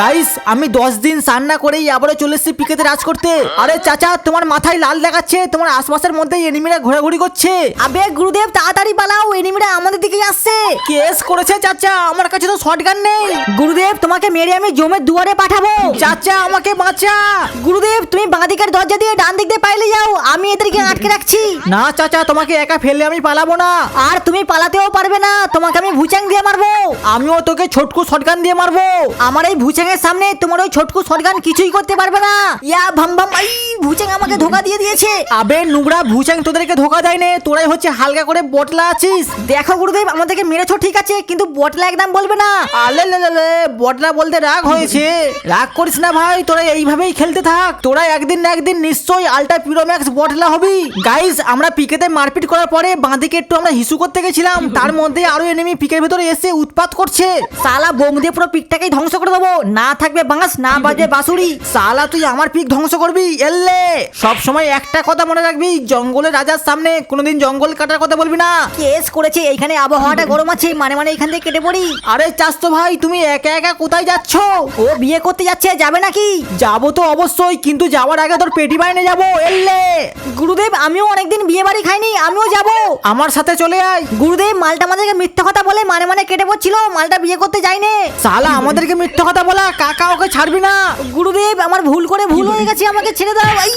Guys আমি দশ দিন সান্না করেই আবারও চলে এসেছি পিকেতে রাজ করতে। আরে চাচা, তোমার মাথায় লাল দেখাচ্ছে, তোমার আশপাশের মধ্যে এনিমিরা ঘোরাঘুরি করছে। আবে, গুরুদেব, তাড়াতাড়ি কেস করেছে চাচা। আমার কাছে তো শটগান নেই। গুরুদেব তোমাকে মেরে আমি জমের দুয়ারে পাঠাবো। চাচা আমাকে বাঁচা। গুরুদেব তুমি বাঁ দিকের দরজা দিয়ে ডান দিক দিয়ে পাইলে যাও। আমি এদেরকে আটকে রাখছি। না চাচা তোমাকে একা ফেলে আমি পালাবো না। আর তুমি পালাতেও পারবে না। তোমাকে আমি ভুচাং দিয়ে মারবো। আমিও তোকে ছোটকু শটগান দিয়ে মারবো। আমার এই ভুচাঙের সামনে তোমার ওই ছোটকু শটগান কিছুই করতে পারবে না। ইয়া ভাম ভাম আই। ভুচাং আমাকে ধোকা দিয়ে দিয়েছে। আবে নুগড়া ভুচাং তোদেরকে ধোকা দেয় নে তোরাই হচ্ছে হালকা করে বটলা আছিস। দেখো গুরুদেব আমাদেরকে মেরেছো ঠিক আছে কিন্তু বটলা একদম বলবে না। আলে লে, বটলা বলতে রাগ হয়েছে। রাগ করিস না ভাই তোরা এইভাবেই খেলতে থাক। তোরা একদিন না একদিন নিশ্চয়ই আলটা পিরোম্যাক্স বটলা হবি। গাইস আমরা পিকেতে মারপিট করার পরে বাঁদিকে একটু আমরা হিসু করতে গেছিলাম। তার মধ্যে আরও এনিমি পিকের ভেতরে এসে উৎপাত করছে। সালা বোম দিয়ে পুরো পিকটাকেই ধ্বংস করে দেবো। না থাকবে বাঁশ না বাজবে বাঁশুড়ি। সালা তুই আমার পিক ধ্বংস করবি। এল্লে সব সময় একটা কথা মনে রাখবি জঙ্গলের রাজার সামনে কোনোদিন জঙ্গল কাটার কথা বলবি না। কেস করেছে এইখানে আবহাওয়াটা গরম আছে মানে মানে এখান থেকে কেটে পড়ি। আরে চাস তো ভাই তুমি একা একা কোথায় যাচ্ছ? ও বিয়ে করতে যাচ্ছে যাবে নাকি? যাব তো অবশ্যই কিন্তু যাওয়ার আগে তোর পেটি বাইনে যাব এল্লে গুরুদেব আমিও অনেকদিন বিয়ে বাড়ি খাইনি আমিও যাব। আমার সাথে চলে আয়। গুরুদেব মালটা আমাদেরকে মিথ্যা কথা বলে মানে মানে কেটে পড়ছিল মালটা বিয়ে করতে যায়নি। সালা আমাদেরকে মিথ্যা কথা বলা কাকা ওকে ছাড়বি না। গুরুদেব আমার ভুল করে ভুল হয়ে গেছে আমাকে ছেড়ে দাও। আই